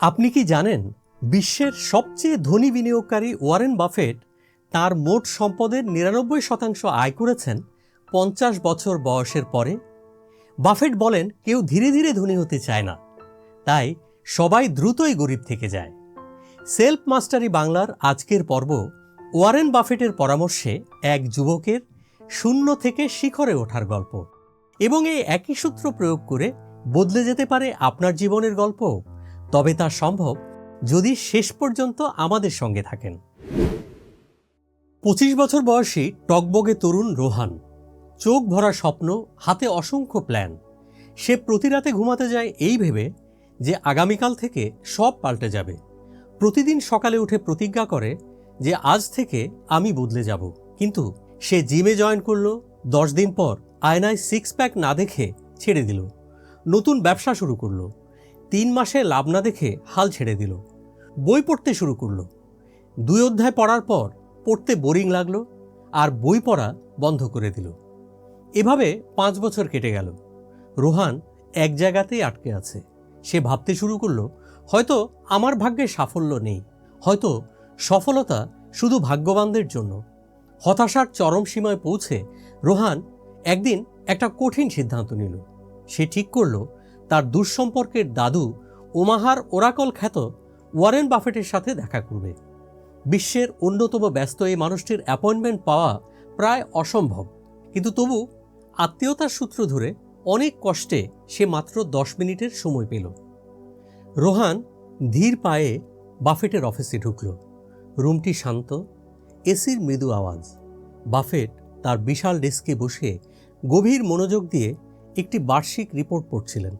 আপনি কি জানেন, বিশ্বের সবচেয়ে ধনী বিনিয়োগকারী ওয়ারেন বাফেট তার মোট সম্পদের নিরানব্বই শতাংশ আয় করেছেন পঞ্চাশ বছর বয়সের পরে? বাফেট বলেন, কেউ ধীরে ধীরে ধনী হতে চায় না, তাই সবাই দ্রুতই গরিব থেকে যায়। সেলফ মাস্টারি বাংলার আজকের পর্ব ওয়ারেন বাফেটের পরামর্শে এক যুবকের শূন্য থেকে শিখরে ওঠার গল্প। এবং এই একই সূত্র প্রয়োগ করে বদলে যেতে পারে আপনার জীবনের গল্প। তবে তা সম্ভব যদি শেষ পর্যন্ত আমাদের সঙ্গে থাকেন। পঁচিশ বছর বয়সী টকবগে তরুণ রোহান, চোখ ভরা স্বপ্ন, হাতে অসংখ্য প্ল্যান। সে প্রতি রাতে ঘুমাতে যায় এই ভেবে যে আগামীকাল থেকে সব পাল্টে যাবে। প্রতিদিন সকালে উঠে প্রতিজ্ঞা করে যে আজ থেকে আমি বদলে যাব। কিন্তু সে জিমে জয়েন করল, দশ দিন পর আয়নায় সিক্স প্যাক না দেখে ছেড়ে দিল। নতুন ব্যবসা শুরু করল। তিন মাসে লাভ না দেখে হাল ছেড়ে দিল। বই পড়তে শুরু করল। দুই অধ্যায় পড়ার পর পড়তে বোরিং লাগল আর বই পড়া বন্ধ করে দিল। এভাবে পাঁচ বছর কেটে গেল। রোহান এক জায়গাতেই আটকে আছে। সে ভাবতে শুরু করল, হয়তো আমার ভাগ্যে সাফল্য নেই। হয়তো সফলতা শুধু ভাগ্যবানদের জন্য। হতাশার চরম সীমায় পৌঁছে রোহান একদিন একটা কঠিন সিদ্ধান্ত নিল। সে ঠিক করল তার দুঃসম্পর্কের দাদু ওমাহার ওরাকল খ্যাত ওয়ারেন বাফেটের সাথে দেখা করবে। বিশ্বের অন্যতম ব্যস্ত এই মানুষটির অ্যাপয়েন্টমেন্ট পাওয়া প্রায় অসম্ভব। কিন্তু তবু আত্মীয়তার সূত্র ধরে অনেক কষ্টে সে মাত্র দশ মিনিটের সময় পেল। রোহান ধীর পায়ে বাফেটের অফিসে ঢুকল। রুমটি শান্ত, এসির মৃদু আওয়াজ। বাফেট তার বিশাল ডেস্কে বসে গভীর মনোযোগ দিয়ে একটি বার্ষিক রিপোর্ট পড়ছিলেন।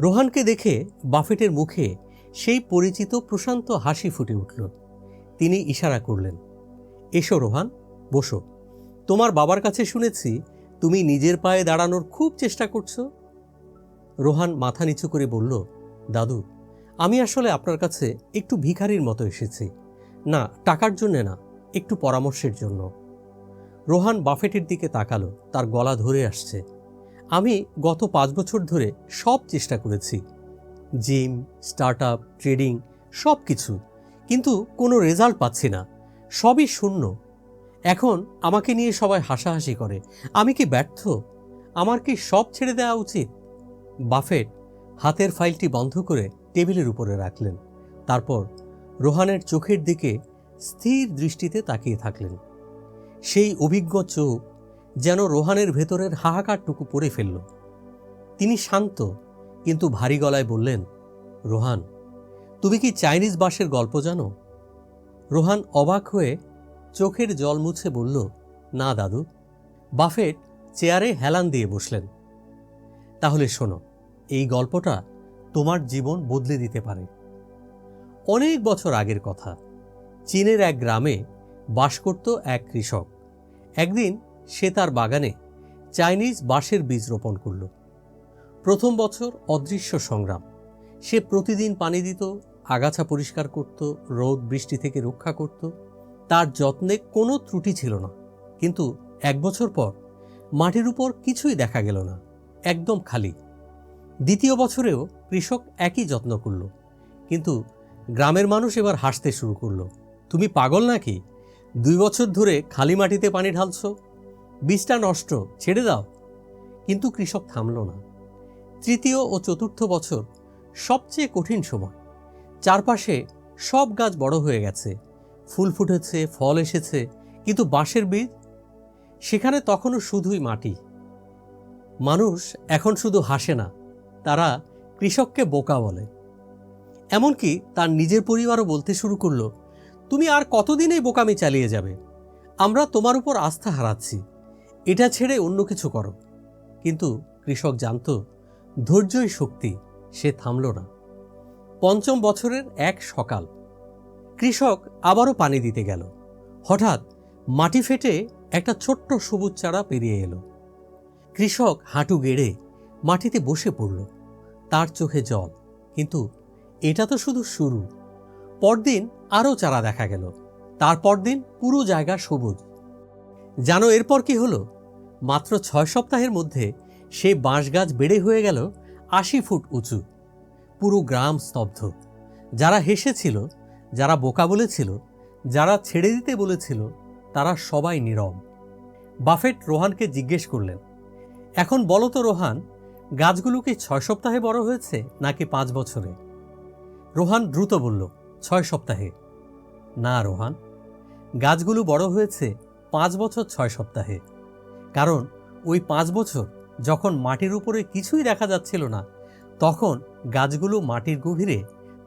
রোহানকে দেখে বাফেটের মুখে সেই পরিচিত প্রশান্ত হাসি ফুটে উঠল। তিনি ইশারা করলেন, এসো রোহান, বসো। তোমার বাবার কাছে শুনেছি তুমি নিজের পায়ে দাঁড়ানোর খুব চেষ্টা করছ। রোহান মাথা নিচু করে বলল, দাদু, আমি আসলে আপনার কাছে একটু ভিখারির মতো এসেছি। না, টাকার জন্যে না, একটু পরামর্শের জন্য। রোহান বাফেটের দিকে তাকালো, তার গলা ধরে আসছে। আমি গত পাঁচ বছর ধরে সব চেষ্টা করেছি। জিম স্টার্ট আপ ট্রেডিং সব কিছু কিন্তু কোনো রেজাল্ট পাচ্ছি না। সবই শূন্য। এখন আমাকে নিয়ে সবাই হাসাহাসি করে। আমি কি ব্যর্থ? আমার কি সব ছেড়ে দেওয়া উচিত? বাফেট হাতের ফাইলটি বন্ধ করে টেবিলের উপরে রাখলেন। তারপর রোহানের চোখের দিকে স্থির দৃষ্টিতে তাকিয়ে থাকলেন। সেই অভিজ্ঞ চোখ যেন রোহানের ভেতরের হাহাকারটুকু পড়ে ফেলল। তিনি শান্ত, কিন্তু ভারী গলায় বললেন, রোহান, তুমি কি চাইনিজ বাসের গল্প জানো? রোহান অবাক হয়ে চোখের জল মুছে বলল, না দাদু। বাফেট চেয়ারে হেলান দিয়ে বসলেন, তাহলে শোনো, এই গল্পটা তোমার জীবন বদলে দিতে পারে। অনেক বছর আগের কথা, চীনের এক গ্রামে বাস করত এক কৃষক। একদিন সে তার বাগানে চাইনিজ বাঁশের বীজ রোপণ করল। প্রথম বছর অদৃশ্য সংগ্রাম। সে প্রতিদিন পানি দিত, আগাছা পরিষ্কার করত, রোদ বৃষ্টি থেকে রক্ষা করত। তার যত্নে কোনো ত্রুটি ছিল না। কিন্তু এক বছর পর মাটির উপর কিছুই দেখা গেল না, একদম খালি। দ্বিতীয় বছরেও কৃষক একই যত্ন করল। কিন্তু গ্রামের মানুষ এবার হাসতে শুরু করল, তুমি পাগল নাকি? দুই বছর ধরে খালি মাটিতে পানি ঢালছ বীজটা নষ্ট, ছেড়ে দাও। কিন্তু কৃষক থামল না। তৃতীয় ও চতুর্থ বছর সবচেয়ে কঠিন সময়। চারপাশে সব গাছ বড় হয়ে গেছে। ফুল ফুটেছে, ফল এসেছে, কিন্তু বাঁশের বীজ? সেখানে তখনও শুধুই মাটি। মানুষ এখন শুধু হাসে না, তারা কৃষককে বোকা বলে। এমনকি তার নিজের পরিবারও বলতে শুরু করল, তুমি আর কতদিন এই বোকামি চালিয়ে যাবে? আমরা তোমার উপর আস্থা হারাচ্ছি। এটা ছেড়ে অন্য কিছু করো। কিন্তু কৃষক জানত, ধৈর্যই শক্তি, সে থামল না। পঞ্চম বছরের এক সকাল, কৃষক আবারও পানি দিতে গেল। হঠাৎ মাটি ফেটে একটা ছোট্ট সবুজ চারা পেরিয়ে এলো। কৃষক হাঁটু গেড়ে মাটিতে বসে পড়ল। তার চোখে জল, কিন্তু এটা তো শুধু শুরু। পরদিন আরও চারা দেখা গেল। তারপর দিন পুরো জায়গা সবুজ। জানো এরপর কি হলো? মাত্র ছয় সপ্তাহের মধ্যে সে বাঁশ গাছ বেড়ে হয়ে গেল আশি ফুট উঁচু। পুরো গ্রাম স্তব্ধ। যারা হেসেছিল, যারা বোকা বলেছিল, যারা ছেড়ে দিতে বলেছিল, তারা সবাই নীরব। বাফেট রোহানকে জিজ্ঞেস করলেন, এখন বলো তো রোহান, গাছগুলো কি ছয় সপ্তাহে বড় হয়েছে নাকি পাঁচ বছরে? রোহান দ্রুত বলল, ছয় সপ্তাহে। না রোহান, গাছগুলো বড় হয়েছে পাঁচ বছর ছয় সপ্তাহে। কারণ ওই পাঁচ বছর যখন মাটির উপরে কিছুই দেখা যাচ্ছিল না, তখন গাছগুলো মাটির গভীরে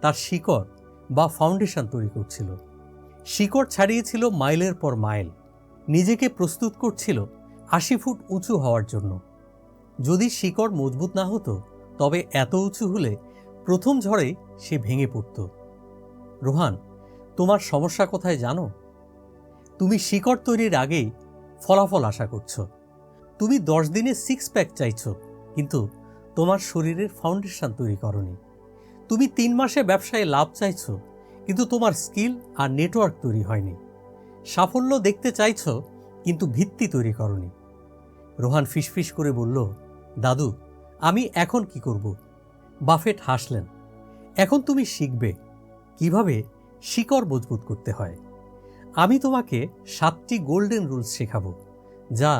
তার শিকড় বা ফাউন্ডেশন তৈরি করছিল। শিকড় ছাড়িয়েছিল মাইলের পর মাইল। নিজেকে প্রস্তুত করছিল আশি ফুট উঁচু হওয়ার জন্য। যদি শিকড় মজবুত না হতো, তবে এত উঁচু হলে প্রথম ঝড়ে সে ভেঙে পড়ত। রোহান, তোমার সমস্যা কোথায় জানো? তুমি শিকড় তৈরির আগেই ফলাফল আশা করছ। তুমি দশ দিনে সিক্স প্যাক চাইছ, কিন্তু তোমার শরীরের ফাউন্ডেশন তৈরি করনি। তুমি তিন মাসে ব্যবসায় লাভ চাইছ, কিন্তু তোমার স্কিল আর নেটওয়ার্ক তৈরি হয়নি। সাফল্য দেখতে চাইছ, কিন্তু ভিত্তি তৈরি করনি। রোহান ফিসফিস করে বলল, দাদু, আমি এখন কি করব? বাফেট হাসলেন, এখন তুমি শিখবে কীভাবে শিকড় মজবুত করতে হয়। আমি তোমাকে সাতটি গোল্ডেন রুলস শেখাবো, যা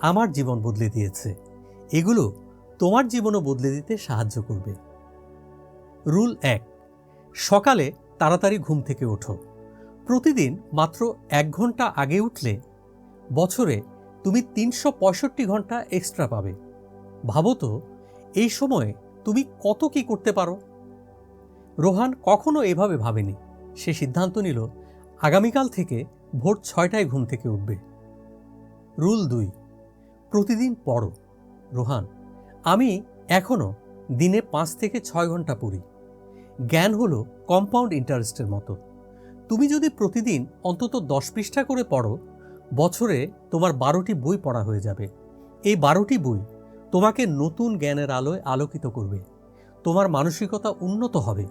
আমার জীবন বদলে দিয়েছে। এগুলো তোমার জীবনও বদলে দিতে সাহায্য করবে। রুল এক, সকালে তাড়াতাড়ি ঘুম থেকে ওঠো। প্রতিদিন মাত্র এক ঘণ্টা আগে উঠলে বছরে তুমি তিনশো পঁয়ষট্টি ঘণ্টা এক্সট্রা পাবে। ভাবো তো, এই সময়ে তুমি কত কি করতে পারো? রোহান কখনো এভাবে ভাবেনি। সে সিদ্ধান্ত নিল, আগামীকাল থেকে ভোর ছয়টায় ঘুম থেকে উঠবে। রুল দুই প্রতিদিন পড়ো। রোহান, আমি এখনও দিনে পাঁচ থেকে ছয় ঘণ্টা পড়ি। জ্ঞান হলো কম্পাউন্ড ইন্টারেস্টের মতো। তুমি যদি প্রতিদিন অন্তত দশ পৃষ্ঠা করে পড়ো, বছরে তোমার বারোটি বই পড়া হয়ে যাবে। এই বারোটি বই তোমাকে নতুন জ্ঞানের আলোয় আলোকিত করবে। তোমার মানসিকতা উন্নত হবে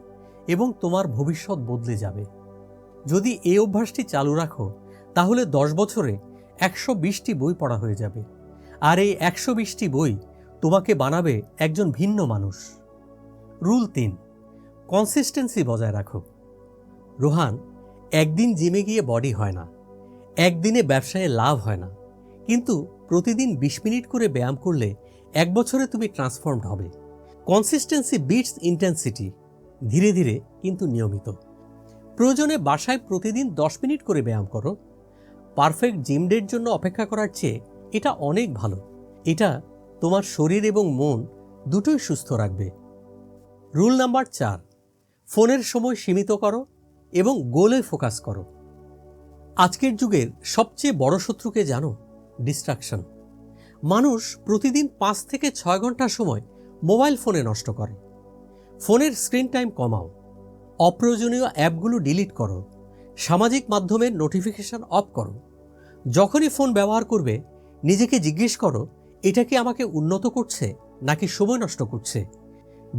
এবং তোমার ভবিষ্যৎ বদলে যাবে। যদি এই অভ্যাসটি চালু রাখো, তাহলে দশ বছরে একশো বিশটি বই পড়া হয়ে যাবে। আর এই একশো বিশটি বই তোমাকে বানাবে একজন ভিন্ন মানুষ। রুল তিন কনসিস্টেন্সি বজায় রাখো। রোহান, একদিন জিমে গিয়ে বডি হয় না, একদিনে ব্যবসায় লাভ হয় না, কিন্তু প্রতিদিন বিশ মিনিট করে ব্যায়াম করলে এক বছরে তুমি ট্রান্সফর্মড হবে। কনসিস্টেন্সি বিটস ইন্টেন্সিটি ধীরে ধীরে কিন্তু নিয়মিত। প্রয়োজনে বাসায় প্রতিদিন দশ মিনিট করে ব্যায়াম করো। পারফেক্ট জিম ডের জন্য অপেক্ষা করার চেয়ে এটা অনেক ভালো। এটা তোমার শরীর এবং মন দুটোই সুস্থ রাখবে। রুল নাম্বার চার, ফোনের সময় সীমিত করো এবং গোলে ফোকাস করো। আজকের যুগের সবচেয়ে বড় শত্রুকে জানো, ডিস্ট্রাকশন। মানুষ প্রতিদিন পাঁচ থেকে ছয় ঘণ্টা সময় মোবাইল ফোনে নষ্ট করে। ফোনের স্ক্রিন টাইম কমাও। অপ্রয়োজনীয় অ্যাপগুলো ডিলিট করো। সামাজিক মাধ্যমের নোটিফিকেশন অফ করো। যখনই ফোন ব্যবহার করবে নিজেকে জিজ্ঞেস করো, এটা কি আমাকে উন্নত করছে নাকি সময় নষ্ট করছে?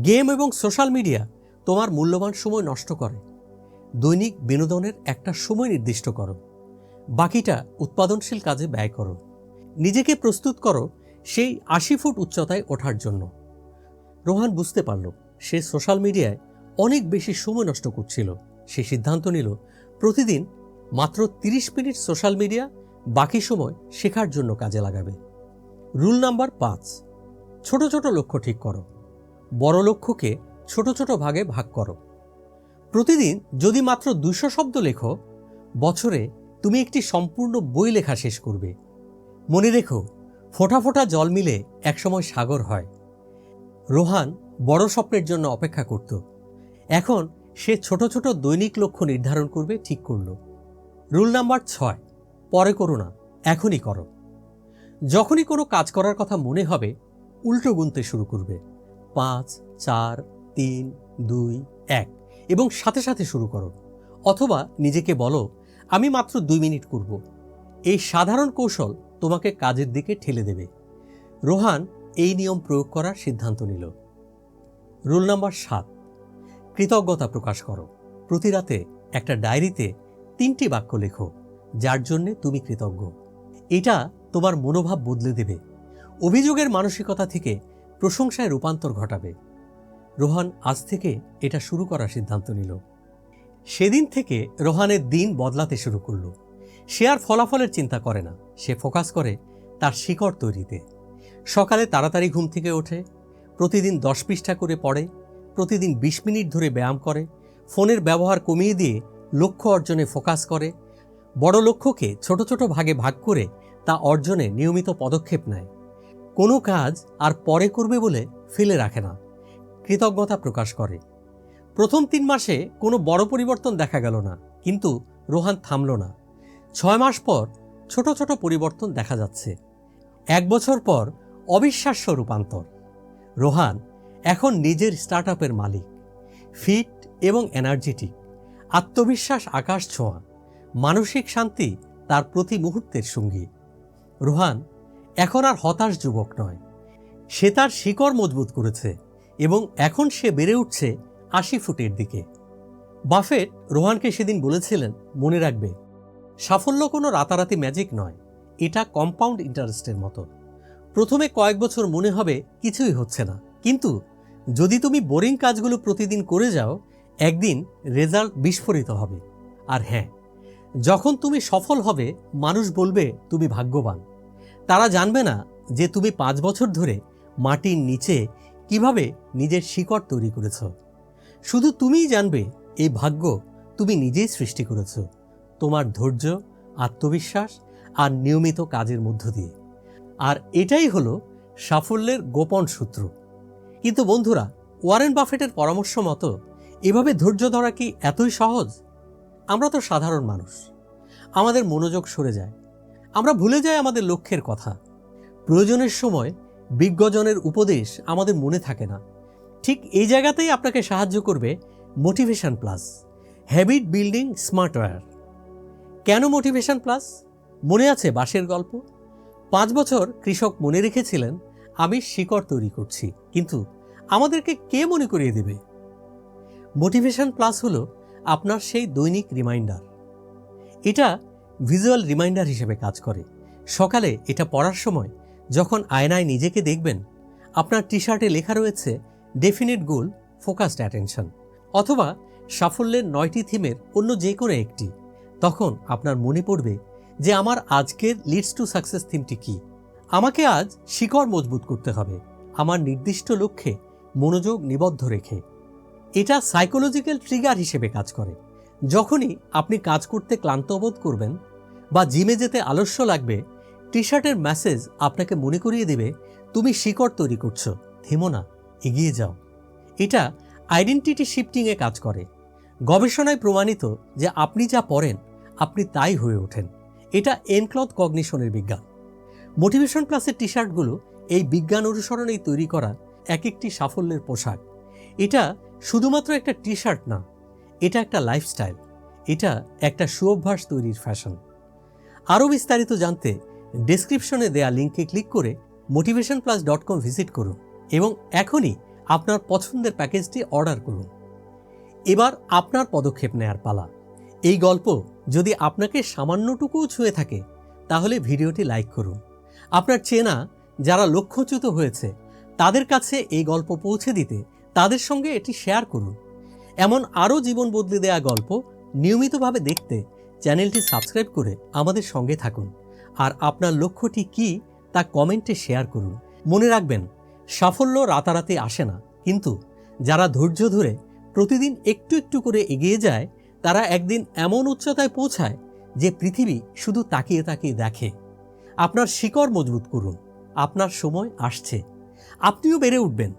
গেম এবং সোশ্যাল মিডিয়া তোমার মূল্যবান সময় নষ্ট করে। দৈনিক বিনোদনের একটা সময় নির্দিষ্ট করো। বাকিটা উৎপাদনশীল কাজে ব্যয় করো। নিজেকে প্রস্তুত করো সেই আশি ফুট উচ্চতায় ওঠার জন্য। রোহান বুঝতে পারল, সে সোশ্যাল মিডিয়ায় অনেক বেশি সময় নষ্ট করছিল। সে সিদ্ধান্ত নিল, প্রতিদিন মাত্র 30 মিনিট সোশ্যাল মিডিয়া বাকি সময় শেখার জন্য কাজে লাগাবে। রুল নাম্বার পাঁচ, ছোট ছোট লক্ষ্য ঠিক করো। বড় লক্ষ্যকে ছোট ছোট ভাগে ভাগ করো। প্রতিদিন যদি মাত্র দুশো শব্দ লেখো, বছরে তুমি একটি সম্পূর্ণ বই লেখা শেষ করবে। মনে রেখো, ফোঁটা ফোঁটা জল মিলে একসময় সাগর হয়। রোহান বড় স্বপ্নের জন্য অপেক্ষা করত। এখন সে ছোট ছোট দৈনিক লক্ষ্য নির্ধারণ করবে, ঠিক করল। রুল নাম্বার ছয় পরে করো না, এখনই করো। যখনই কোনো কাজ করার কথা মনে হবে, উল্টো গুনতে শুরু করবে। পাঁচ, চার, তিন, দুই, এক এবং সাথে সাথে শুরু করো। অথবা নিজেকে বলো, আমি মাত্র দুই মিনিট করব। এই সাধারণ কৌশল তোমাকে কাজের দিকে ঠেলে দেবে। রোহান এই নিয়ম প্রয়োগ করার সিদ্ধান্ত নিল। রুল নাম্বার সাত, কৃতজ্ঞতা প্রকাশ করো। প্রতি রাতে একটা ডায়েরিতে তিনটি বাক্য লেখো। যার জন্যে তুমি কৃতজ্ঞ। এটা তোমার মনোভাব বদলে দেবে। অভিযোগের মানসিকতা থেকে প্রশংসায় রূপান্তর ঘটাবে। রোহান আজ থেকে এটা শুরু করার সিদ্ধান্ত নিল। সেদিন থেকে রোহানের দিন বদলাতে শুরু করল। সে আর ফলাফলের চিন্তা করে না। সে ফোকাস করে তার শিকড় তৈরিতে। সকালে তাড়াতাড়ি ঘুম থেকে ওঠে, প্রতিদিন দশ পৃষ্ঠা করে পড়ে, প্রতিদিন বিশ মিনিট ধরে ব্যায়াম করে, ফোনের ব্যবহার কমিয়ে দিয়ে লক্ষ্য অর্জনে ফোকাস করে বড় লক্ষ্যকে ছোট ছোট ভাগে ভাগ করে তা অর্জনে নিয়মিত পদক্ষেপ নেয়। কোনো কাজ আর পরে করবে বলে ফেলে রাখে না, কৃতজ্ঞতা প্রকাশ করে। প্রথম তিন মাসে কোনো বড় পরিবর্তন দেখা গেল না, কিন্তু রোহান থামল না। ছয় মাস পর ছোট ছোট পরিবর্তন দেখা যাচ্ছে। এক বছর পর অবিশ্বাস্য রূপান্তর। রোহান এখন নিজের স্টার্ট মালিক ফিট এবং এনার্জেটিক আত্মবিশ্বাস আকাশ ছোঁয়া। মানসিক শান্তি তার প্রতি মুহূর্তের সঙ্গী। রোহান এখন আর হতাশ যুবক নয়। সে তার শিকড় মজবুত করেছে এবং এখন সে বেড়ে উঠছে আশি ফুটের দিকে। বাফেট রোহানকে সেদিন বলেছিলেন, মনে রাখবে, সাফল্য কোনো রাতারাতি ম্যাজিক নয়, এটা কম্পাউন্ড ইন্টারেস্টের মতো। প্রথমে কয়েক বছর মনে হবে কিছুই হচ্ছে না, কিন্তু যদি তুমি বোরিং কাজগুলো প্রতিদিন করে যাও, একদিন রেজাল্ট বিস্ফোরিত হবে। আর হ্যাঁ যখন তুমি সফল হবে, মানুষ বলবে, তুমি ভাগ্যবান। তারা জানবে না যে তুমি পাঁচ বছর ধরে মাটির নিচে কীভাবে নিজের শিকড় তৈরি করেছ। শুধু তুমিই জানবে, এই ভাগ্য তুমি নিজেই সৃষ্টি করেছ, তোমার ধৈর্য, আত্মবিশ্বাস আর নিয়মিত কাজের মধ্য দিয়ে। আর এটাই হলো সাফল্যের গোপন সূত্র। কিন্তু বন্ধুরা, ওয়ারেন বাফেটের পরামর্শ মতো এভাবে ধৈর্য ধরা কি এতই সহজ? আমরা তো সাধারণ মানুষ। আমাদের মনোযোগ সরে যায়। আমরা ভুলে যাই আমাদের লক্ষ্যের কথা। প্রয়োজনের সময় বিজ্ঞজনের উপদেশ আমাদের মনে থাকে না। ঠিক এই জায়গাতেই আপনাকে সাহায্য করবে motivation plus, habit building smartwear. কেন মোটিভেশন প্লাস? মনে আছে বাঁশের গল্প? পাঁচ বছর কৃষক মনে রেখেছিলেন, আমি শিকড় তৈরি করছি। কিন্তু আমাদেরকে কে মনে করিয়ে দেবে? মোটিভেশন প্লাস হলো আপনার সেই দৈনিক রিমাইন্ডার। এটা ভিজুয়াল রিমাইন্ডার হিসেবে কাজ করে। সকালে এটা পড়ার সময় যখন আয়নায় নিজেকে দেখবেন, আপনার টি শার্টে লেখা রয়েছে, ডেফিনিট গোল, ফোকাসড অ্যাটেনশন অথবা সাফল্যের নয়টি থিমের অন্য যে কোনো একটি। তখন আপনার মনে পড়বে যে আমার আজকের লিডস টু সাকসেস থিমটি কি? আমাকে আজ শিকড় মজবুত করতে হবে। আমার নির্দিষ্ট লক্ষ্যে মনোযোগ নিবদ্ধ রেখে। এটা সাইকোলজিক্যাল ট্রিগার হিসেবে কাজ করে। যখনই আপনি কাজ করতে ক্লান্ত বোধ করবেন বা জিমে যেতে আলস্য লাগবে টি শার্টের মেসেজ আপনাকে মনে করিয়ে দেবে, তুমি শিকড় তৈরি করছ, থেমো না, এগিয়ে যাও। এটা আইডেন্টিটি শিফটিংয়ে কাজ করে। গবেষণায় প্রমাণিত যে আপনি যা পড়েন, আপনি তাই হয়ে ওঠেন। এটা এনক্লথ কগনিশনের বিজ্ঞান। মোটিভেশন প্লাসের টি শার্টগুলো এই বিজ্ঞান অনুসরণেই তৈরি করা এক একটি সাফল্যের পোশাক। এটা শুধুমাত্র একটা টি শার্ট না, এটা একটা লাইফস্টাইল এটা একটা সুঅভ্যাস তৈরির ফ্যাশন আরও বিস্তারিত জানতে ডেসক্রিপশনে দেয়া লিঙ্কে ক্লিক করে motivation plus dot com visit করুন এবং এখনই আপনার পছন্দের প্যাকেজটি অর্ডার করুন। এবার আপনার পদক্ষেপ নেয়ার পালা। এই গল্প যদি আপনাকে সামান্যটুকুও ছুঁয়ে থাকে, তাহলে ভিডিওটি লাইক করুন। আপনার চেনা, যারা লক্ষ্যচ্যুত হয়েছে, তাদের কাছে এই গল্প পৌঁছে দিতে তাদের সঙ্গে এটি শেয়ার করুন। এমন আরও জীবন বদলে দেয়া গল্প নিয়মিতভাবে দেখতে চ্যানেলটি সাবস্ক্রাইব করে আমাদের সঙ্গে থাকুন। আর আপনার লক্ষ্যটি কি তা কমেন্টে শেয়ার করুন। মনে রাখবেন, সাফল্য রাতারাতি আসে না। কিন্তু যারা ধৈর্য ধরে প্রতিদিন একটু একটু করে এগিয়ে যায়, তারা একদিন এমন উচ্চতায় পৌঁছায় যে পৃথিবী শুধু তাকিয়ে তাকিয়ে দেখে। আপনার শিকড় মজবুত করুন, আপনার সময় আসছে। আপনিও বেড়ে উঠবেন।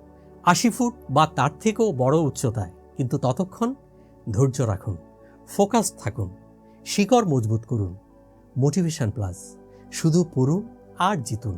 আশি ফুট বা তার থেকেও বড় উচ্চতায়। কিন্তু ততক্ষণ ধৈর্য রাখুন, ফোকাস থাকুন, শিকড় মজবুত করুন, মোটিভেশন প্লাস, শুধু পড়ুন আর জিতুন।